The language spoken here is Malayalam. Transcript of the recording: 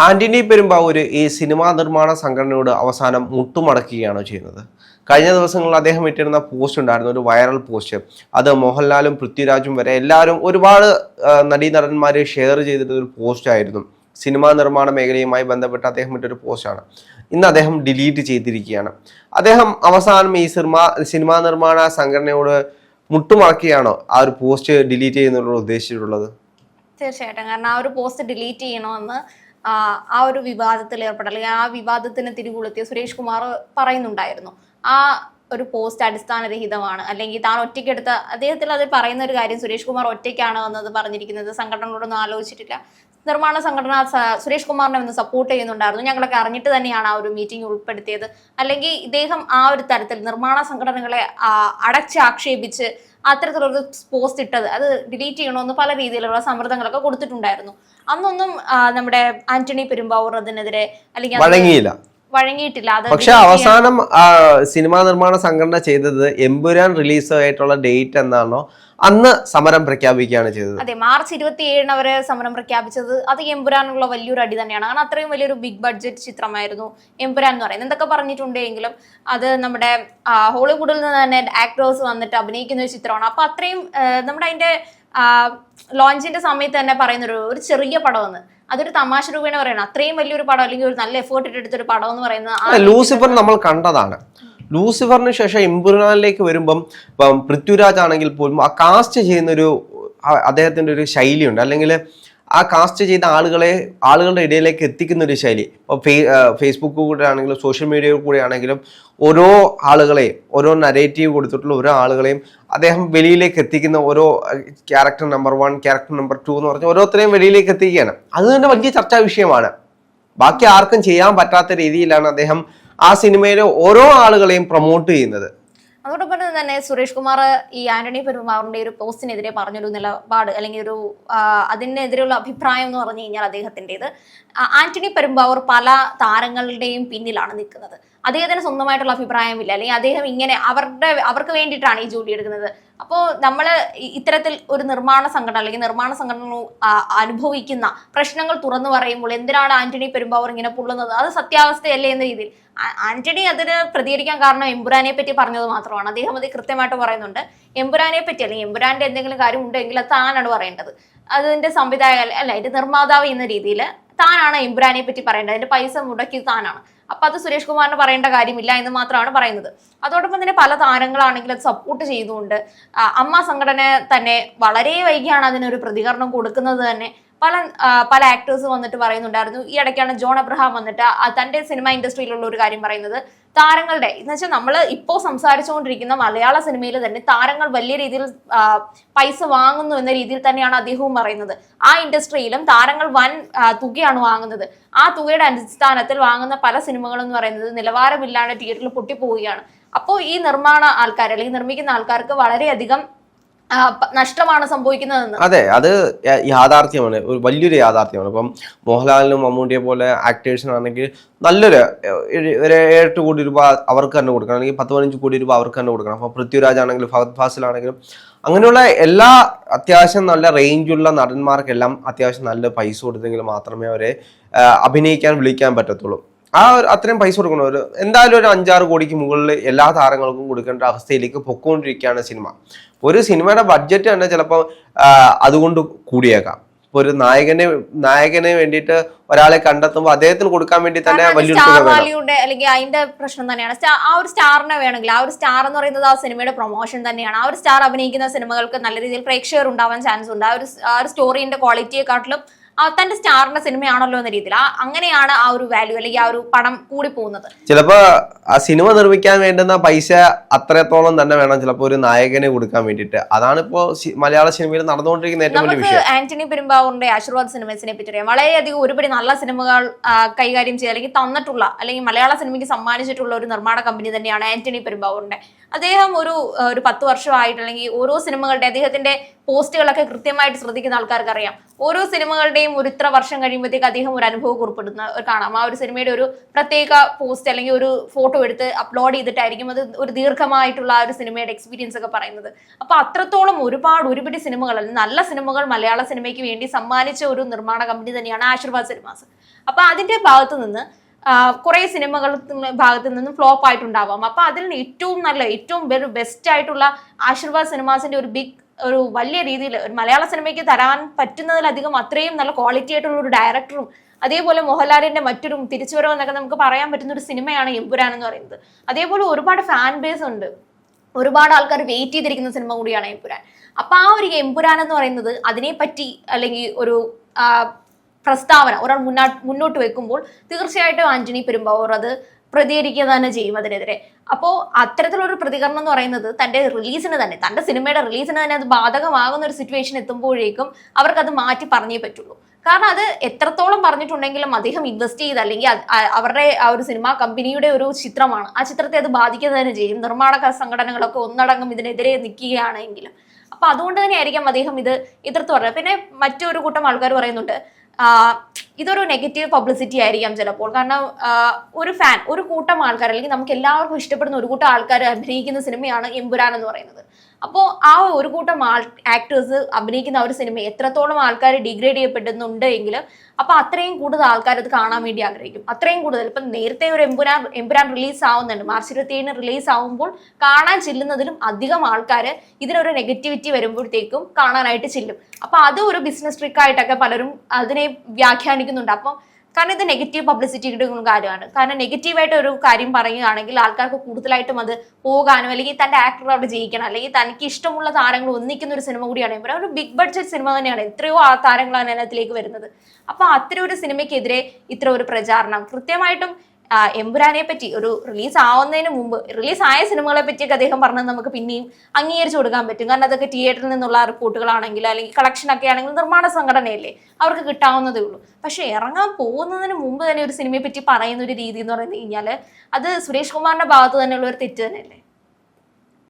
ആന്റണി പെരുമ്പാവൂര് ഈ സിനിമാ നിർമ്മാണ സംഘടനയോട് അവസാനം മുട്ടുമടക്കുകയാണ് ചെയ്യുന്നത്. കഴിഞ്ഞ ദിവസങ്ങളിൽ അദ്ദേഹം ഇട്ടിരുന്ന പോസ്റ്റ് ഉണ്ടായിരുന്നു ഒരു വൈറൽ പോസ്റ്റ്. അത് മോഹൻലാലും പൃഥ്വിരാജും വരെ എല്ലാവരും ഒരുപാട് നടീനടന്മാരെ ഷെയർ ചെയ്തിട്ട് ഒരു പോസ്റ്റ് ആയിരുന്നു. സിനിമാ നിർമ്മാണ മേഖലയുമായി ബന്ധപ്പെട്ട് അദ്ദേഹം ഇട്ടൊരു പോസ്റ്റാണ് ഇന്ന് അദ്ദേഹം ഡിലീറ്റ് ചെയ്തിരിക്കുകയാണ്. അദ്ദേഹം അവസാനം ഈ സിനിമ സിനിമാ നിർമ്മാണ സംഘടനയോട് മുട്ടുമടക്കുകയാണോ? ആ ഒരു പോസ്റ്റ് ഡിലീറ്റ് ചെയ്യുന്നതിനോട് ഉദ്ദേശിച്ചിട്ടുള്ളത്? തീർച്ചയായിട്ടും. കാരണം ആ ഒരു പോസ്റ്റ് ഡിലീറ്റ് ചെയ്യണമെന്ന് ആ, ഒരു വിവാദത്തിൽ ഏർപ്പെട്ട അല്ലെങ്കിൽ ആ വിവാദത്തിന് തിരികൊളുത്തിയ സുരേഷ് കുമാർ പറയുന്നുണ്ടായിരുന്നു. ആ ഒരു പോസ്റ്റ് അടിസ്ഥാനരഹിതമാണ്. അല്ലെങ്കിൽ താൻ ഒറ്റയ്ക്കെടുത്ത അദ്ദേഹത്തിൽ അത് പറയുന്ന ഒരു കാര്യം സുരേഷ് കുമാർ ഒറ്റയ്ക്കാണ് എന്നത് പറഞ്ഞിരിക്കുന്നത്. സംഘടനകളോടൊന്നും ആലോചിച്ചിട്ടില്ല. നിർമ്മാണ സംഘടന സുരേഷ് കുമാറിനെ ഒന്ന് സപ്പോർട്ട് ചെയ്യുന്നുണ്ടായിരുന്നു. ഞങ്ങളൊക്കെ അറിഞ്ഞിട്ട് തന്നെയാണ് ആ ഒരു മീറ്റിംഗ് ഉൾപ്പെടുത്തിയത്. അല്ലെങ്കിൽ ഇദ്ദേഹം ആ ഒരു തരത്തിൽ നിർമ്മാണ സംഘടനകളെ അടച്ചു ആക്ഷേപിച്ച് അത്തരത്തിലൊരു പോസ്റ്റ് ഇട്ടത്. അത് ഡിലീറ്റ് ചെയ്യണമെന്ന് പല രീതിയിലുള്ള സമ്മർദ്ദങ്ങളൊക്കെ കൊടുത്തിട്ടുണ്ടായിരുന്നു. അന്നൊന്നും നമ്മുടെ ആന്റണി പെരുമ്പാവൂർ അതിനെതിരെ അല്ലെങ്കിൽ വഴങ്ങിയിട്ടില്ല. പക്ഷെ അവസാനം സിനിമാ നിർമ്മാണ സംഘടന ചെയ്തത് എമ്പുരാൻ റിലീസ് ആയിട്ടുള്ള ഡേറ്റ് എന്നാണോ? അന്ന് സമരം പ്രഖ്യാപിക്കുകയാണ് ചെയ്തത്. അതെ മാർച്ച് ഇരുപത്തി ഏഴിന് അവർ സമരം പ്രഖ്യാപിച്ചത്. അത് എമ്പുരാനുള്ള വലിയൊരു അടി തന്നെയാണ്. കാരണം അത്രയും വലിയൊരു ബിഗ് ബഡ്ജറ്റ് ചിത്രമായിരുന്നു എമ്പുരാൻ എന്ന് പറയുന്നത്. എന്തൊക്കെ പറഞ്ഞിട്ടുണ്ടെങ്കിലും അത് നമ്മുടെ ഹോളിവുഡിൽ നിന്ന് തന്നെ ആക്ടേഴ്സ് വന്നിട്ട് അഭിനയിക്കുന്ന ഒരു ചിത്രമാണ്. അപ്പൊ അത്രയും നമ്മുടെ അതിന്റെ ലോഞ്ചിന്റെ സമയത്ത് തന്നെ പറയുന്ന ഒരു ചെറിയ പടമെന്ന്. അതൊരു തമാശ രൂപേണ പറയണം. അത്രയും വലിയൊരു പടം അല്ലെങ്കിൽ ഒരു നല്ല എഫേർട്ട് ഇട്ടെടുത്തൊരു പടം എന്ന് പറയുന്നത് ലൂസിഫർ നമ്മൾ കണ്ടതാണ്. ലൂസിഫറിന് ശേഷം എമ്പുരാനിലേക്ക് വരുമ്പം ഇപ്പം പൃഥ്വിരാജ് ആണെങ്കിൽ പോലും ആ കാസ്റ്റ് ചെയ്യുന്ന ഒരു അദ്ദേഹത്തിന്റെ ഒരു ശൈലിയുണ്ട്. അല്ലെങ്കിൽ ആ കാസ്റ്റ് ചെയ്ത ആളുകളെ ആളുകളുടെ ഇടയിലേക്ക് എത്തിക്കുന്ന ഒരു ശൈലി. ഇപ്പോൾ ഫേ ഫേസ്ബുക്ക് കൂടെ ആണെങ്കിലും സോഷ്യൽ മീഡിയ കൂടെ ആണെങ്കിലും ഓരോ ആളുകളെയും ഓരോ നരേറ്റീവ് കൊടുത്തിട്ടുള്ള ഓരോ ആളുകളെയും അദ്ദേഹം വെളിയിലേക്ക് എത്തിക്കുന്ന ഓരോ character number one character number two എന്ന് പറഞ്ഞ ഓരോരുത്തരെയും വെളിയിലേക്ക് എത്തിക്കുകയാണ്. അത് തന്നെ വലിയ ചർച്ചാ വിഷയമാണ്. ബാക്കി ആർക്കും ചെയ്യാൻ പറ്റാത്ത രീതിയിലാണ് അദ്ദേഹം ആ സിനിമയിലെ ഓരോ ആളുകളെയും പ്രൊമോട്ട് ചെയ്യുന്നത്. അതോടൊപ്പം തന്നെ സുരേഷ് കുമാർ ഈ ആന്റണി പെരുമാറിന്റെ ഒരു പോസ്റ്റിനെതിരെ പറഞ്ഞൊരു നിലപാട് അല്ലെങ്കിൽ ഒരു അതിനെതിരെയുള്ള അഭിപ്രായം എന്ന് പറഞ്ഞു കഴിഞ്ഞാൽ അദ്ദേഹത്തിന്റെത് ആന്റണി പെരുമ്പാവൂർ പല താരങ്ങളുടെയും പിന്നിലാണ് നിൽക്കുന്നത്. അദ്ദേഹത്തിന് സ്വന്തമായിട്ടുള്ള അഭിപ്രായമില്ല. അല്ലെങ്കിൽ അദ്ദേഹം ഇങ്ങനെ അവരുടെ അവർക്ക് വേണ്ടിയിട്ടാണ് ഈ ജോലി എടുക്കുന്നത്. അപ്പോൾ നമ്മൾ ഇത്തരത്തിൽ ഒരു നിർമ്മാണ സംഘടന അല്ലെങ്കിൽ നിർമ്മാണ സംഘടന അനുഭവിക്കുന്ന പ്രശ്നങ്ങൾ തുറന്നു പറയുമ്പോൾ എന്തിനാണ് ആന്റണി പെരുമ്പാവൂർ ഇങ്ങനെ പുള്ളുന്നത്? അത് സത്യാവസ്ഥയല്ലേ എന്ന രീതിയിൽ. ആന്റണി അതിന് പ്രതികരിക്കാൻ കാരണം എമ്പുരാനെ പറ്റി പറഞ്ഞത് മാത്രമാണ്. അദ്ദേഹം അത് കൃത്യമായിട്ട് പറയുന്നുണ്ട്. എമ്പുരാനെ പറ്റി അല്ലെങ്കിൽ എമ്പുരാന്റെ എന്തെങ്കിലും കാര്യം ഉണ്ടെങ്കിൽ അത് താനാണ് പറയേണ്ടത്. അതിന്റെ സംവിധായക അല്ല അതിന്റെ നിർമ്മാതാവ് എന്ന രീതിയിൽ താനാണ് എമ്പുരാനെ പറ്റി പറയേണ്ടത്. അതിന്റെ പൈസ മുടക്കി താനാണ്. അപ്പൊ അത് സുരേഷ് കുമാറിന് പറയേണ്ട കാര്യമില്ല എന്ന് മാത്രമാണ് പറയുന്നത്. അതോടൊപ്പം തന്നെ പല താരങ്ങളാണെങ്കിൽ അത് സപ്പോർട്ട് ചെയ്തുകൊണ്ട് അമ്മ സംഘടന തന്നെ വളരെ വൈകിയാണ് അതിനൊരു പ്രതികരണം കൊടുക്കുന്നത് തന്നെ. പല പല ആക്ടേഴ്സ് വന്നിട്ട് പറയുന്നുണ്ടായിരുന്നു. ഈ ഇടയ്ക്കാണ് ജോൺ അബ്രഹാം വന്നിട്ട് തന്റെ സിനിമ ഇൻഡസ്ട്രിയിലുള്ള ഒരു കാര്യം പറയുന്നത്. താരങ്ങളുടെ എന്ന് വെച്ചാൽ നമ്മൾ ഇപ്പോൾ സംസാരിച്ചുകൊണ്ടിരിക്കുന്ന മലയാള സിനിമയിൽ തന്നെ താരങ്ങൾ വലിയ രീതിയിൽ പൈസ വാങ്ങുന്നു എന്ന രീതിയിൽ തന്നെയാണ് അദ്ദേഹവും പറയുന്നത്. ആ ഇൻഡസ്ട്രിയിലും താരങ്ങൾ വൻ തുകയാണ് വാങ്ങുന്നത്. ആ തുകയുടെ അടിസ്ഥാനത്തിൽ വാങ്ങുന്ന പല സിനിമകളും എന്ന് പറയുന്നത് നിലവാരമില്ലാണ്ട് തിയേറ്ററിൽ പൊട്ടിപ്പോവുകയാണ്. അപ്പോൾ ഈ നിർമ്മാണ ആൾക്കാർ അല്ലെങ്കിൽ നിർമ്മിക്കുന്ന ആൾക്കാർക്ക് വളരെയധികം നഷ്ടമാണ് സംഭവിക്കുന്നതെന്ന്. അതെ അത് യാഥാർത്ഥ്യമാണ്. ഒരു വലിയൊരു യാഥാർത്ഥ്യമാണ്. ഇപ്പം മോഹൻലാലിനും മമ്മൂട്ടിയെ പോലെ ആക്ടേഴ്സിനാണെങ്കിൽ നല്ലൊരു ഒരു എട്ട് കോടി രൂപ അവർക്ക് തന്നെ കൊടുക്കണം. അല്ലെങ്കിൽ പത്ത് പതിനഞ്ച് കോടി രൂപ അവർക്ക് തന്നെ കൊടുക്കണം. അപ്പോൾ പൃഥ്വിരാജ് ആണെങ്കിലും ഫഹദ് ഫാസിൽ ആണെങ്കിലും അങ്ങനെയുള്ള എല്ലാ അത്യാവശ്യം നല്ല റേഞ്ചുള്ള നടന്മാർക്കെല്ലാം അത്യാവശ്യം നല്ല പൈസ കൊടുത്തെങ്കിൽ മാത്രമേ അവരെ അഭിനയിക്കാൻ വിളിക്കാൻ പറ്റത്തുള്ളൂ. ആ ഒരു അത്രയും പൈസ കൊടുക്കണം. ഒരു എന്തായാലും ഒരു അഞ്ചാറ് കോടിക്ക് മുകളിൽ എല്ലാ താരങ്ങൾക്കും കൊടുക്കേണ്ട അവസ്ഥയിലേക്ക് പൊക്കോണ്ടിരിക്കുകയാണ് സിനിമ. ഒരു സിനിമയുടെ ബഡ്ജറ്റ് തന്നെ ചിലപ്പോൾ അതുകൊണ്ട് കൂടിയേക്കാം. ഇപ്പൊ ഒരു നായകനെ നായകനെ വേണ്ടിയിട്ട് ഒരാളെ കണ്ടെത്തുമ്പോൾ അദ്ദേഹത്തിന് കൊടുക്കാൻ വേണ്ടി തന്നെ അല്ലെങ്കിൽ അതിന്റെ പ്രശ്നം തന്നെയാണ്. ആ ഒരു സ്റ്റാറിനെ വേണമെങ്കിൽ ആ ഒരു സ്റ്റാർ എന്ന് പറയുന്നത് ആ സിനിമയുടെ പ്രൊമോഷൻ തന്നെയാണ്. ആ ഒരു സ്റ്റാർ അഭിനയിക്കുന്ന സിനിമകൾക്ക് നല്ല രീതിയിൽ പ്രേക്ഷകർ ഉണ്ടാവാൻ ചാൻസ് ഉണ്ട്. ആ ഒരു ആ ഒരു സ്റ്റോറിന്റെ ക്വാളിറ്റിയെക്കാട്ടിലും തന്റെ സ്റ്റാറിന്റെ സിനിമയാണല്ലോ എന്ന രീതിയിൽ. അങ്ങനെയാണ് ആ ഒരു വാല്യൂ അല്ലെങ്കിൽ ആ ഒരു പണം കൂടി പോകുന്നത്. ചിലപ്പോ ആ സിനിമ നിർമ്മിക്കാൻ വേണ്ടുന്ന പൈസ അത്രത്തോളം തന്നെ വേണം ചിലപ്പോ ഒരു നായകനെ കൊടുക്കാൻ വേണ്ടിയിട്ട്. അതാണ് ഇപ്പോ മലയാള സിനിമയിൽ നടന്നുകൊണ്ടിരിക്കുന്ന ഏറ്റവും വലിയ വിഷയം. ആന്റണി പെരുമ്പാവൂറിന്റെ ആശീർവാദ് സിനിമസിനെ പറ്റി അറിയാം വളരെയധികം ഒരുപടി നല്ല സിനിമകൾ കൈകാര്യം ചെയ്ത് അല്ലെങ്കിൽ തന്നിട്ടുള്ള അല്ലെങ്കിൽ മലയാള സിനിമയ്ക്ക് സമ്മാനിച്ചിട്ടുള്ള ഒരു നിർമ്മാണ കമ്പനി തന്നെയാണ് ആന്റണി പെരുമ്പാവൂറിന്റെ. അദ്ദേഹം ഒരു ഒരു പത്ത് വർഷമായിട്ട് അല്ലെങ്കിൽ ഓരോ സിനിമകളുടെ അദ്ദേഹത്തിന്റെ പോസ്റ്റുകളൊക്കെ കൃത്യമായിട്ട് ശ്രദ്ധിക്കുന്ന ആൾക്കാർക്ക് അറിയാം ഓരോ സിനിമകളുടെയും ഒരു ഇത്ര വർഷം കഴിയുമ്പോഴത്തേക്ക് അദ്ദേഹം ഒരു അനുഭവം കുറിപ്പെടുന്ന കാണാം. ആ ഒരു സിനിമയുടെ ഒരു പ്രത്യേക പോസ്റ്റ് അല്ലെങ്കിൽ ഒരു ഫോട്ടോ എടുത്ത് അപ്ലോഡ് ചെയ്തിട്ടായിരിക്കും അത് ഒരു ദീർഘമായിട്ടുള്ള ആ ഒരു സിനിമയുടെ എക്സ്പീരിയൻസ് ഒക്കെ പറയുന്നത്. അപ്പൊ അത്രത്തോളം ഒരുപാട് ഒരുപിടി സിനിമകൾ അല്ലെങ്കിൽ നല്ല സിനിമകൾ മലയാള സിനിമയ്ക്ക് വേണ്ടി സമ്മാനിച്ച ഒരു നിർമ്മാണ കമ്പനി തന്നെയാണ് ആശീർവാദ് സിനിമാസ്. അപ്പൊ അതിന്റെ ഭാഗത്ത് നിന്ന് കുറെ സിനിമകൾ ഭാഗത്ത് നിന്നും ഫ്ലോപ്പ് ആയിട്ടുണ്ടാവാം. അപ്പൊ അതിൽ ഏറ്റവും നല്ല ഏറ്റവും ബെസ്റ്റ് ആയിട്ടുള്ള ആശീർവാദ് സിനിമാസിന്റെ ഒരു ബിഗ് ഒരു വലിയ രീതിയിൽ ഒരു മലയാള സിനിമയ്ക്ക് തരാൻ പറ്റുന്നതിലധികം അത്രയും നല്ല ക്വാളിറ്റി ആയിട്ടുള്ള ഒരു ഡയറക്ടറും അതേപോലെ മോഹൻലാലിന്റെ മറ്റൊരു തിരിച്ചുവരവ് എന്നൊക്കെ നമുക്ക് പറയാൻ പറ്റുന്ന ഒരു സിനിമയാണ് എമ്പുരാൻ എന്ന് പറയുന്നത്. അതേപോലെ ഒരുപാട് ഫാൻ ബേസ് ഉണ്ട്. ഒരുപാട് ആൾക്കാർ വെയിറ്റ് ചെയ്തിരിക്കുന്ന സിനിമ കൂടിയാണ് എമ്പുരാൻ. അപ്പൊ ആ ഒരു എമ്പുരാൻ എന്ന് പറയുന്നത് അതിനെപ്പറ്റി അല്ലെങ്കിൽ ഒരു പ്രസ്താവന ഒരാൾ മുന്നാ മുന്നോട്ട് വെക്കുമ്പോൾ തീർച്ചയായിട്ടും ആന്റണി പെരുമ്പാവൂർ അത് പ്രതികരിക്കുക തന്നെ ചെയ്യും അതിനെതിരെ. അപ്പോൾ അത്തരത്തിലൊരു പ്രതികരണം എന്ന് പറയുന്നത് തന്റെ റിലീസിന് തന്നെ തന്റെ സിനിമയുടെ റിലീസിന് തന്നെ അത് ബാധകമാകുന്ന ഒരു സിറ്റുവേഷൻ എത്തുമ്പോഴേക്കും അവർക്കത് മാറ്റി പറഞ്ഞേ പറ്റുള്ളൂ. കാരണം അത് എത്രത്തോളം പറഞ്ഞിട്ടുണ്ടെങ്കിലും അദ്ദേഹം ഇൻവെസ്റ്റ് ചെയ്ത് അല്ലെങ്കിൽ അവരുടെ ആ ഒരു സിനിമാ കമ്പനിയുടെ ഒരു ചിത്രമാണ് ആ ചിത്രത്തെ അത് ബാധിക്കുക തന്നെ ചെയ്യും. നിർമ്മാണ സംഘടനകളൊക്കെ ഒന്നടങ്കം ഇതിനെതിരെ നിൽക്കുകയാണെങ്കിലും. അപ്പൊ അതുകൊണ്ട് തന്നെ ആയിരിക്കാം അദ്ദേഹം ഇത് എതിർത്ത് പറഞ്ഞത്. പിന്നെ മറ്റൊരു കൂട്ടം ആൾക്കാർ പറയുന്നുണ്ട് ഇതൊരു നെഗറ്റീവ് പബ്ലിസിറ്റി ആയിരിക്കാം ചിലപ്പോൾ. കാരണം ഒരു ഫാൻ ഒരു കൂട്ടം ആൾക്കാർ അല്ലെങ്കിൽ നമുക്ക് എല്ലാവർക്കും ഇഷ്ടപ്പെടുന്ന ഒരു കൂട്ടം ആൾക്കാർ അഭിനയിക്കുന്ന സിനിമയാണ് എമ്പുരാൻ എന്ന് പറയുന്നത്. അപ്പോൾ ആ ഒരു കൂട്ടം ആൾ ആക്ടേഴ്സ് അഭിനയിക്കുന്ന ഒരു സിനിമ എത്രത്തോളം ആൾക്കാർ ഡിഗ്രേഡ് ചെയ്യപ്പെടുന്നുണ്ട് എങ്കിൽ അപ്പൊ അത്രയും കൂടുതൽ ആൾക്കാർ അത് കാണാൻ വേണ്ടി ആഗ്രഹിക്കും. അത്രയും കൂടുതൽ. ഇപ്പം നേരത്തെ ഒരു എമ്പുരാൻ എമ്പുരാൻ റിലീസ് ആവുന്നുണ്ട്. മാർച്ച് ഇരുപത്തി ഏഴിന് റിലീസ് ആവുമ്പോൾ കാണാൻ ചെല്ലുന്നതിലും അധികം ആൾക്കാർ ഇതിനൊരു നെഗറ്റിവിറ്റി വരുമ്പോഴത്തേക്കും കാണാനായിട്ട് ചെല്ലും. അപ്പോൾ അത് ഒരു ബിസിനസ് ട്രിക്കായിട്ടൊക്കെ പലരും അതിനെ വ്യാഖ്യാനിക്കുന്നുണ്ട് അപ്പം കാരണം ഇത് നെഗറ്റീവ് പബ്ലിസിറ്റി കിട്ടുന്ന കാര്യമാണ്. കാരണം നെഗറ്റീവായിട്ട് ഒരു കാര്യം പറയുകയാണെങ്കിൽ ആൾക്കാർക്ക് കൂടുതലായിട്ടും അത് പോകാനും അല്ലെങ്കിൽ തന്റെ ആക്ടർ അവിടെ ജയിക്കണം അല്ലെങ്കിൽ തനിക്ക് ഇഷ്ടമുള്ള താരങ്ങൾ ഒന്നിക്കുന്ന ഒരു സിനിമ കൂടിയാണ്. എമ്പുരാൻ ഒരു ബിഗ് ബഡ്ജറ്റ് സിനിമ തന്നെയാണ്. എത്രയോ ആ താരങ്ങളാണ് അതിനകത്തിലേക്ക് വരുന്നത്. അപ്പോൾ അത്തരം ഒരു സിനിമയ്ക്കെതിരെ ഇത്ര ഒരു പ്രചാരണം. കൃത്യമായിട്ടും എമ്പുരാനെ പറ്റി ഒരു റിലീസ് ആവുന്നതിന് മുമ്പ് റിലീസ് ആയ സിനിമകളെ പറ്റിയൊക്കെ അദ്ദേഹം പറഞ്ഞത് നമുക്ക് പിന്നെയും അംഗീകരിച്ചു കൊടുക്കാൻ പറ്റും. കാരണം അതൊക്കെ തിയേറ്ററിൽ നിന്നുള്ള റിപ്പോർട്ടുകളാണെങ്കിൽ അല്ലെങ്കിൽ കളക്ഷൻ ഒക്കെ ആണെങ്കിൽ നിർമ്മാണ സംഘടനയല്ലേ അവർക്ക് കിട്ടാവുന്നതേ ഉള്ളൂ. പക്ഷെ ഇറങ്ങാൻ പോകുന്നതിന് മുമ്പ് തന്നെ ഒരു സിനിമയെ പറ്റി പറയുന്ന ഒരു രീതി എന്ന് പറഞ്ഞു കഴിഞ്ഞാൽ അത് സുരേഷ് കുമാറിന്റെ ഭാഗത്ത് തന്നെയുള്ള ഒരു തെറ്റ് തന്നെയല്ലേ?